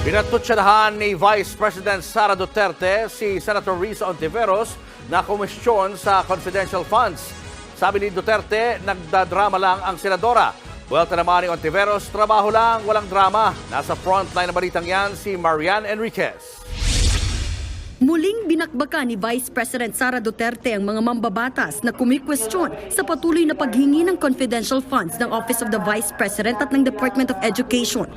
Pinatutsadahan ni Vice President Sara Duterte si Senator Risa Ontiveros na komisyon sa confidential funds. Sabi ni Duterte, nagdadrama lang ang senadora. Welta naman ni Ontiveros, trabaho lang, walang drama. Nasa frontline na balitang yan si Marian Enriquez. Muling binakbaka ni Vice President Sara Duterte ang mga mambabatas na kumikwestiyon sa patuloy na paghingi ng confidential funds ng Office of the Vice President at ng Department of Education.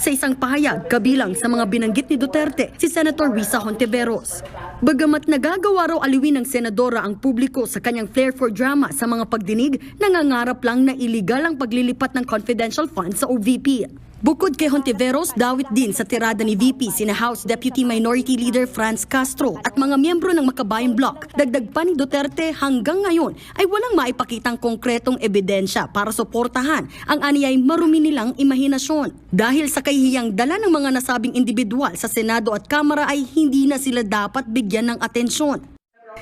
Sa isang pahayag, kabilang sa mga binanggit ni Duterte, si Senator Risa Hontiveros. Bagamat nagagawa raw aliwin ng senadora ang publiko sa kanyang flair for drama sa mga pagdinig, nangangarap lang na iligal ang paglilipat ng confidential funds sa OVP. Bukod kay Hontiveros, dawit din sa tirada ni VP sina House Deputy Minority Leader Franz Castro at mga miyembro ng Makabayan Bloc. Dagdag pa ni Duterte hanggang ngayon ay walang maipakitang konkretong ebidensya para suportahan ang aniyay marumi nilang imahinasyon. Dahil sa kahihiyang dala ng mga nasabing individual sa Senado at Kamara ay hindi na sila dapat bigyan ng atensyon.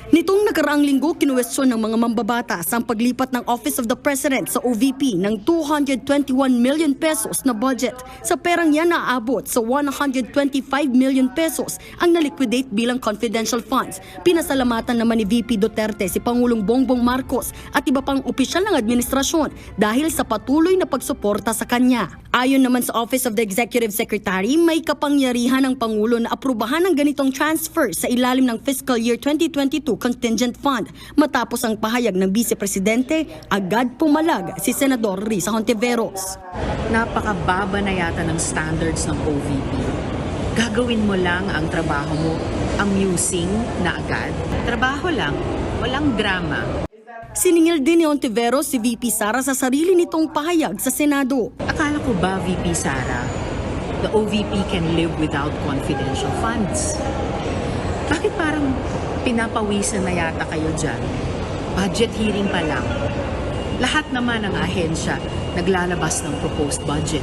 Nitong nakaraang linggo, kinuwestiyon ng mga mambabatas ang paglipat ng Office of the President sa OVP ng 221 million pesos na budget. Sa perang yan naabot sa 125 million pesos ang naliquidate bilang confidential funds. Pinasalamatan naman ni VP Duterte si Pangulong Bongbong Marcos at iba pang opisyal ng administrasyon dahil sa patuloy na pagsuporta sa kanya. Ayon naman sa Office of the Executive Secretary, may kapangyarihan ng Pangulo na aprubahan ng ganitong transfer sa ilalim ng fiscal year 2022 contingent fund. Matapos ang pahayag ng Vice Presidente, agad pumalag si Senador Risa Hontiveros. napakababa na yata ng standards ng OVP. Gagawin mo lang ang trabaho mo, amusing na agad. Trabaho lang, walang drama. Siningil din ni Hontiveros si VP Sara sa sarili nitong pahayag sa Senado. Akala ko ba, VP Sara, the OVP can live without confidential funds? Bakit parang pinapawisan na yata kayo dyan? Budget hearing pa lang. Lahat naman ng ahensya naglalabas ng proposed budget.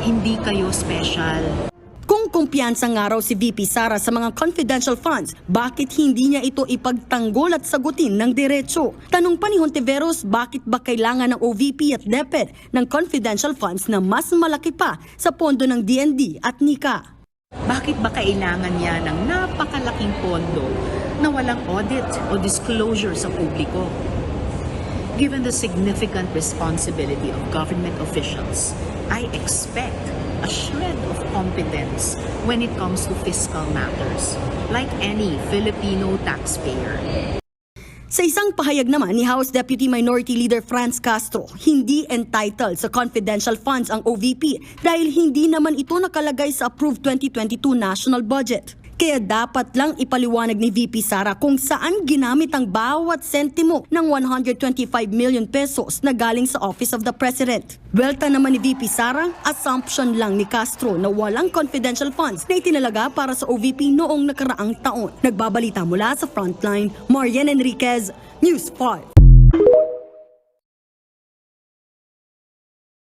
Hindi kayo special. Kung kumpiyansa nga raw si VP Sara sa mga confidential funds, bakit hindi niya ito ipagtanggol at sagutin ng diretso? Tanong pa ni Hontiveros, bakit ba kailangan ng OVP at DepEd ng confidential funds na mas malaki pa sa pondo ng DND at NICA? Bakit ba kailangan niya ng napakalaking pondo na walang audit o disclosure sa publiko? Given the significant responsibility of government officials, I expect a shred of competence when it comes to fiscal matters, like any Filipino taxpayer. Sa isang pahayag naman ni House Deputy Minority Leader Franz Castro, hindi entitled sa confidential funds ang OVP dahil hindi naman ito nakalagay sa approved 2022 national budget. Kaya dapat lang ipaliwanag ni VP Sara kung saan ginamit ang bawat sentimo ng 125 million pesos na galing sa Office of the President. Welta naman ni VP Sara, assumption lang ni Castro na walang confidential funds na itinalaga para sa OVP noong nakaraang taon. Nagbabalita mula sa Frontline, Marian Enriquez, News 5.